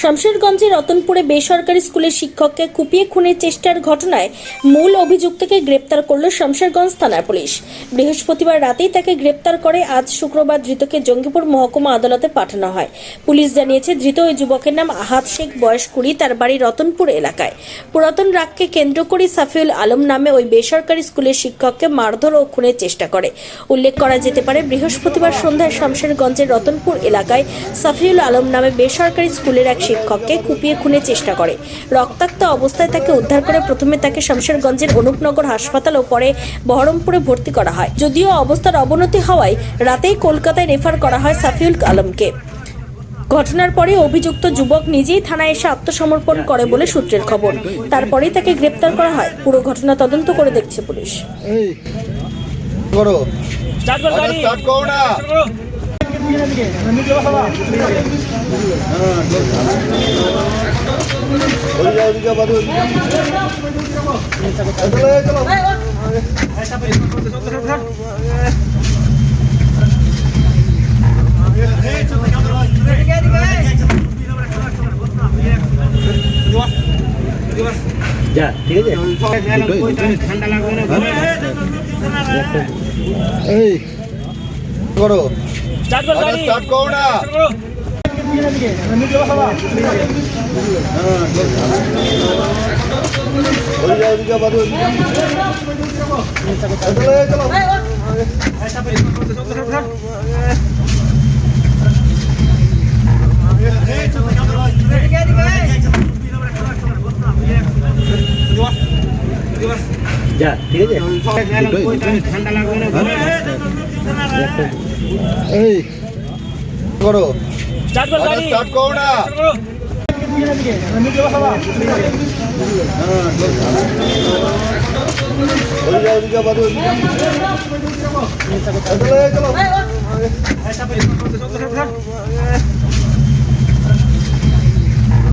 শামশেরগঞ্জের রতনপুরে বেসরকারি স্কুলের শিক্ষককে কুপিয়ে খুনের চেষ্টার ঘটনায় মূল অভিযুক্তকে গ্রেপ্তার করল শামশেরগঞ্জ থানার পুলিশ। বৃহস্পতিবার রাতেই তাকে গ্রেপ্তার করে আজ শুক্রবার ধৃতকে জঙ্গিপুর মহকুমা আদালতে পাঠানো হয়। পুলিশ জানিয়েছে, ধৃত ওই যুবকের নাম আহাত শেখ, বয়স কুড়ি, তার বাড়ি রতনপুর এলাকায়। পুরাতন রাগকে কেন্দ্র করে সাফিউল আলম নামে ওই বেসরকারি স্কুলের শিক্ষককে মারধর ও খুনের চেষ্টা করে। উল্লেখ করা যেতে পারে, বৃহস্পতিবার সন্ধ্যায় শামশেরগঞ্জের রতনপুর এলাকায় সাফিউল আলম নামে বেসরকারি স্কুলের এক শিক্ষককে কুপিয়ে খুনের চেষ্টা করে। রক্তাক্ত অবস্থায় তাকে উদ্ধার করে প্রথমে তাকে শামশেরগঞ্জের অনুপনগর হাসপাতাল ও পরে বহরমপুরে ভর্তি করা হয়। যদিও অবস্থার অবনতি হওয়ায় রাতেই কলকাতায় রেফার করা হয় সাফিউল আলমকে। ঘটনার পরে অভিযুক্ত যুবক নিজেই থানায় এসে আত্মসমর্পণ করে বলে সূত্রের খবর। তারপরেই তাকে গ্রেপ্তার করা হয়। পুরো ঘটনা তদন্ত করে দেখছে পুলিশ। করো। স্টার্ট কর স্টার্ট করো না। যা ঠিক আছে? ঠান্ডা লাগবে না। এই করো। স্টার্ট কর না। ওদিকে যাও, ওদিকে যাও, বাদু, ওদিকে যাও। চলো, যা ঠিক আছে ঠান্ডা লাগবে এই করো স্টার্ট কর গাড়ি স্টার্ট করো না। চলো, চলো।